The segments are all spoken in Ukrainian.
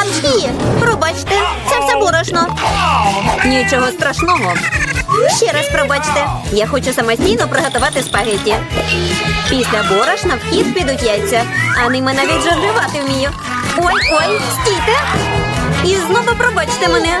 Апчхі! Пробачте, це все борошно. Нічого страшного. Ще раз пробачте. Я хочу самостійно приготувати спагетті. Після борошна в хід підуть яйця, а ними навіть жонглювати вмію. Ой, ой, стійте! І знову пробачте мене.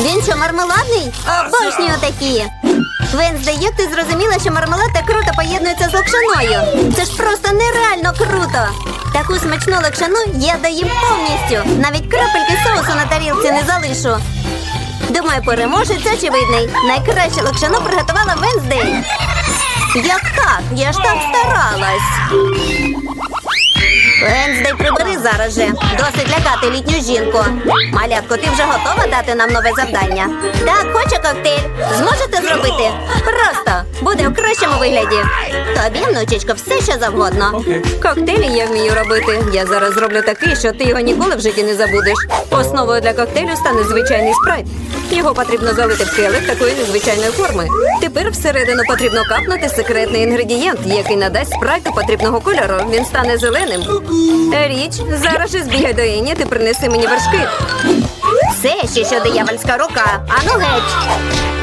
Він що, мармеладний? Обожнюю такі. Венздей, як ти зрозуміла, що мармелад так круто поєднується з локшиною? Це ж просто нереально круто. Таку смачну локшину я доїм повністю. Навіть крапельки соусу на тарілці не залишу. Думаю, переможець очевидний. Найкраще локшину приготувала Венздей. Як так? Я ж так старалась. Венздей, прибери зараз же. Досить лякати літню жінку. Малятко, ти вже готова дати нам нове завдання? Так, хочу коктейль. Зможете зробити? Просто буде в кращому вигляді. Тобі, внучечко, все що завгодно. Коктейлі я вмію робити. Я зараз зроблю такий, що ти його ніколи в житті не забудеш. Основою для коктейлю стане звичайний спрайт. Його потрібно залити в келих такої незвичайної форми. Тепер всередину потрібно капнути секретний інгредієнт, який надасть спрайту потрібного кольору. Він стане зеленим. Річ, зараз же збігай до Іні, ти принеси мені вершки. Все ще що диявольська рука. Ану геть.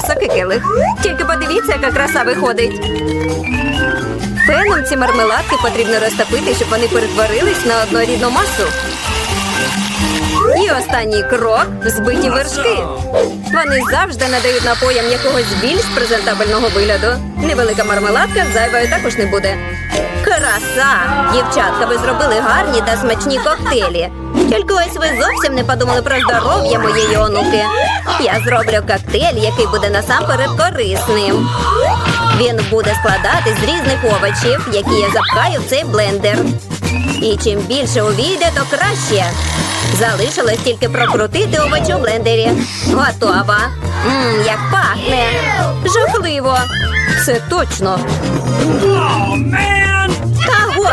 високий келих. Тільки подивіться, яка краса виходить. Феном ці мармеладки потрібно розтопити, щоб вони перетворились на однорідну масу. І останній крок збиті вершки. Вони завжди надають напоям якогось більш презентабельного вигляду. Невелика мармеладка зайвою також не буде. Краса! Дівчатка, ви зробили гарні та смачні коктейлі. Тільки ось ви зовсім не подумали про здоров'я моєї онуки. Я зроблю коктейль, який буде насамперед корисним. Він буде складати з різних овочів, які я запхаю в цей блендер. І чим більше увійде, то краще. Залишилось тільки прокрутити овочі у блендері. Готова. Мм, як пахне. Жахливо. Це точно.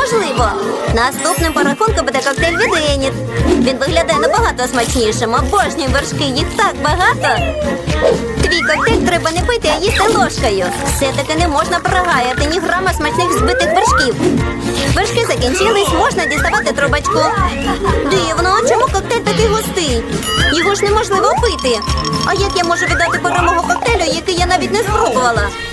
неможливо. Наступним по рахунку буде коктейль від Еніт. Він виглядає набагато смачнішим. Обожнюю вершки, їх так багато. Твій коктейль треба не пити, а їсти ложкою. Все-таки не можна прогаяти ні грама смачних збитих вершків. Вершки закінчились, можна діставати трубочку. Дивно, чому коктейль такий густий? Його ж неможливо пити. А як я можу віддати перемогу коктейлю, який я навіть не спробувала?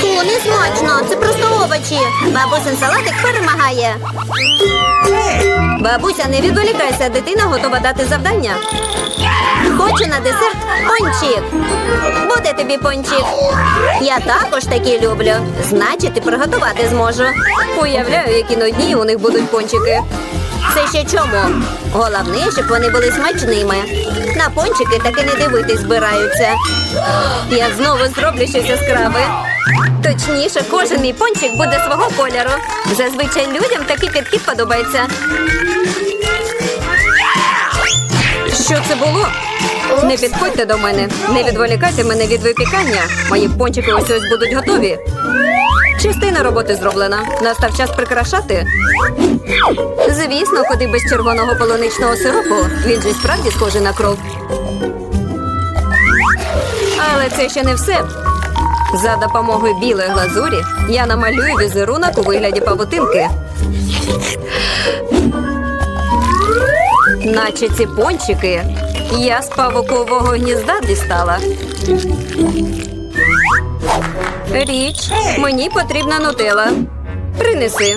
Фу, не смачно, це просто овочі. Бабусин салатик перемагає. Бабуся, не відволікайся, дитина готова дати завдання. Хочу на десерт пончик. Буде тобі пончик. Я також такі люблю. Значить, і приготувати зможу. Уявляю, які нудні у них будуть пончики. Це ще чому? Головне, щоб вони були смачними. На пончики таки не дивитись збираються. Я знову зроблю щось яскраве. Точніше, кожен мій пончик буде свого кольору. Зазвичай людям такий підхід подобається. Що це було? Не підходьте до мене, не відволікайте мене від випікання. Мої пончики ось ось будуть готові. Частина роботи зроблена. Настав час прикрашати. Звісно, куди без червоного полуничного сиропу. Він же справді схожий на кров. Але це ще не все. За допомогою білої глазурі я намалюю візерунок у вигляді павутинки. Наче ці пончики я з павукового гнізда дістала. Річ, мені потрібна нутела. Принеси.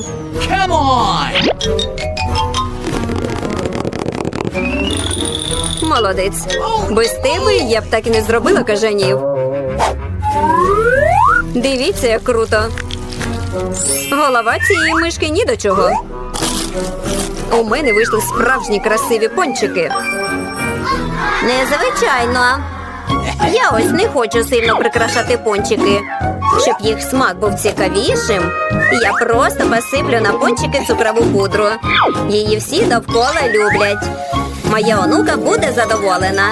Молодець. Без тебе я б так і не зробила кажанів. Дивіться, як круто. Голова цієї мишки ні до чого. У мене вийшли справжні красиві пончики. Незвичайно. Я ось не хочу сильно прикрашати пончики. Щоб їх смак був цікавішим, я просто посиплю на пончики цукрову пудру. Її всі довкола люблять. Моя онука буде задоволена.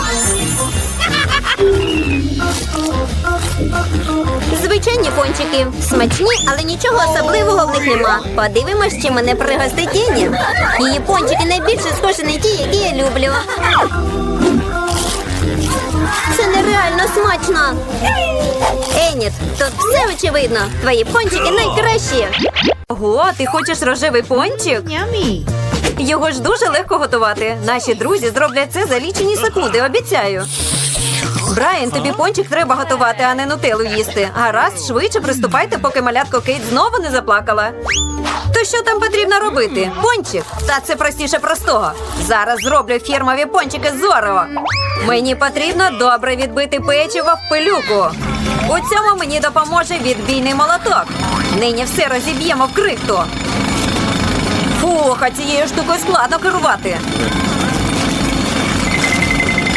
Звичайні пончики. Смачні, але нічого особливого в них нема. Подивимось, чи мене пригостить Ені. Її пончики найбільше схожі на ті, які я люблю. Це нереально смачно. Еніт, тут все очевидно. Твої пончики найкращі. Ого, ти хочеш рожевий пончик? Його ж дуже легко готувати. Наші друзі зроблять це за лічені секунди, обіцяю. Брайан, тобі пончик треба готувати, а не нутелу їсти. Гаразд, швидше приступайте, поки малятко Кейт знову не заплакала. То що там потрібно робити? Пончик? Та це простіше простого. Зараз зроблю фірмові пончики з Орео. Мені потрібно добре відбити печиво в пилюку. У цьому мені допоможе відбійний молоток. Нині все розіб'ємо в крихту. Фух, а цією штукою складно керувати.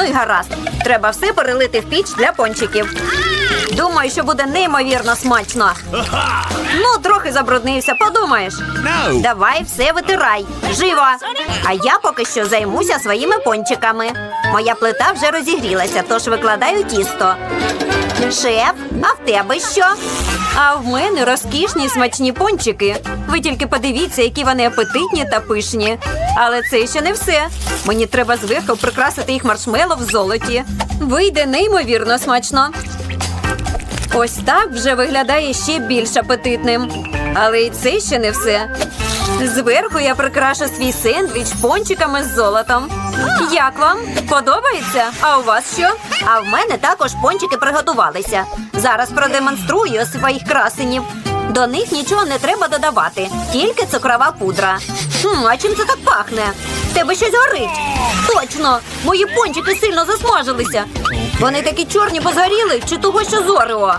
Ну й гаразд. Треба все перелити в піч для пончиків. Думаю, що буде неймовірно смачно. Ну, трохи забруднився, подумаєш. No. Давай все витирай. Живо! А я поки що займуся своїми пончиками. Моя плита вже розігрілася, тож викладаю тісто. Шеф, а в тебе що? А в мене розкішні смачні пончики. Ви тільки подивіться, які вони апетитні та пишні. Але це ще не все. Мені треба зверху прикрасити їх маршмело в золоті. Вийде неймовірно смачно. Ось так вже виглядає ще більш апетитним. Але і це ще не все. Зверху я прикрашу свій сендвіч пончиками з золотом. Як вам? Подобається? А у вас що? А в мене також пончики приготувалися. Зараз продемонструю своїх красенів. До них нічого не треба додавати, тільки цукрова пудра. Хм, а чим це так пахне? Тебе щось горить. Точно, мої пончики сильно засмажилися. Вони такі чорні, бо згоріли, чи того, що зорео.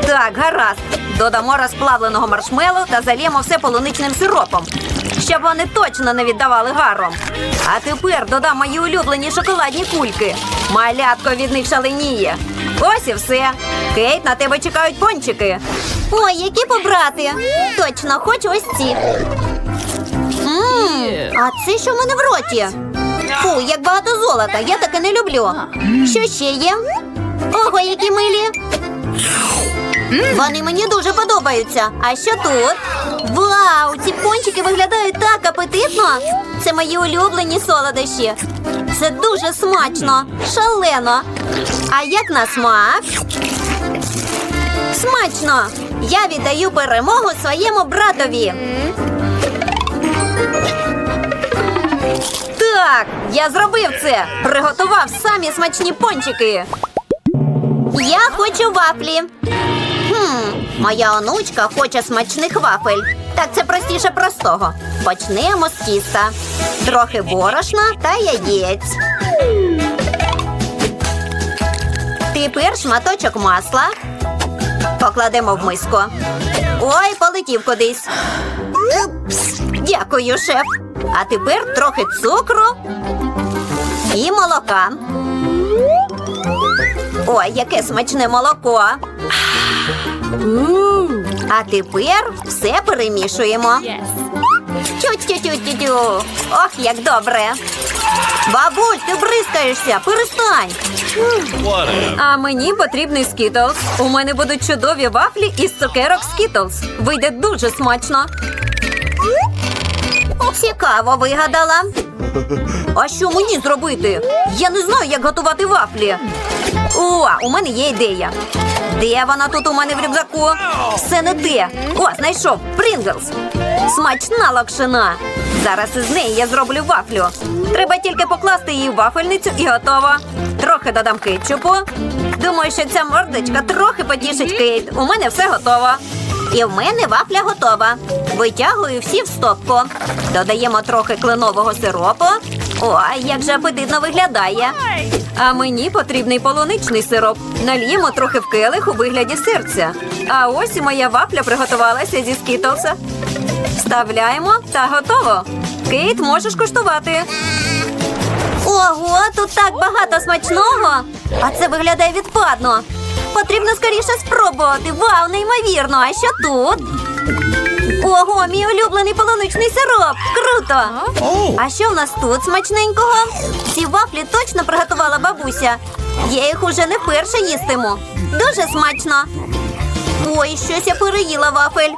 Так, гаразд. Додамо розплавленого маршмелу та зальємо все полуничним сиропом, щоб вони точно не віддавали гаром. А тепер додам мої улюблені шоколадні кульки. Малятко від них шаленіє. Ось і все. Кейт, на тебе чекають пончики. Ой, які побрати. Точно, хочу ось ці. Мм, а це що в мене в роті? Фу, як багато золота, я таке не люблю. Що ще є? Ого, які милі. Вони мені дуже подобаються. А що тут? Вау, ці пончики виглядають так апетитно. Це мої улюблені солодощі. Це дуже смачно, шалено. А як на смак? Смачно! Я віддаю перемогу своєму братові. Так, я зробив це. Приготував самі смачні пончики. Я хочу вафлі. Моя онучка хоче смачних вафель. Так це простіше простого. Почнемо з тіста. Трохи борошна та яєць. Тепер шматочок масла. Покладемо в миску. Ой, полетів кудись. Дякую, шеф. А тепер трохи цукру і молока. Ой, яке смачне молоко. А тепер все перемішуємо. Тю-тю-тю-тю-тю. Ох, як добре. Бабуль, ти бризкаєшся, перестань. А мені потрібний скітлз. У мене будуть чудові вафлі із цукерок скітлз. Вийде дуже смачно. Цікаво вигадала. А що мені зробити? Я не знаю, як готувати вафлі. О, у мене є ідея. Де вона тут у мене в рюкзаку? Все не те. О, знайшов Принглс. Смачна локшина. Зараз із неї я зроблю вафлю. Треба тільки покласти її в вафельницю і готово. Трохи додам кетчупу. Думаю, що ця мордочка трохи потішить Кейт. У мене все готово. І в мене вафля готова. Витягую всі в стопку. Додаємо трохи кленового сиропу. Ой, як же апетитно виглядає. А мені потрібний полуничний сироп. Наліємо трохи в келих у вигляді серця. А ось і моя вафля приготувалася зі скітлса. Вставляємо та готово. Кейт, можеш куштувати. Ого, тут так багато смачного. А це виглядає відпадно. Потрібно скоріше спробувати. Вау, неймовірно. А що тут? Ого, мій улюблений полуничний сироп. Круто! А що в нас тут смачненького? Ці вафлі точно приготувала бабуся. Я їх уже не вперше їстиму. Дуже смачно. Ой, щось я переїла вафель.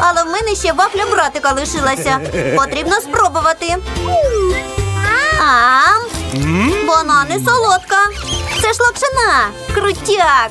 Але в мене ще вафля братика лишилася. Потрібно спробувати. А, вона не солодка. Це ж локшина. Крутяк.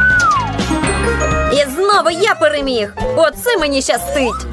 І знову я переміг. Оце мені щастить.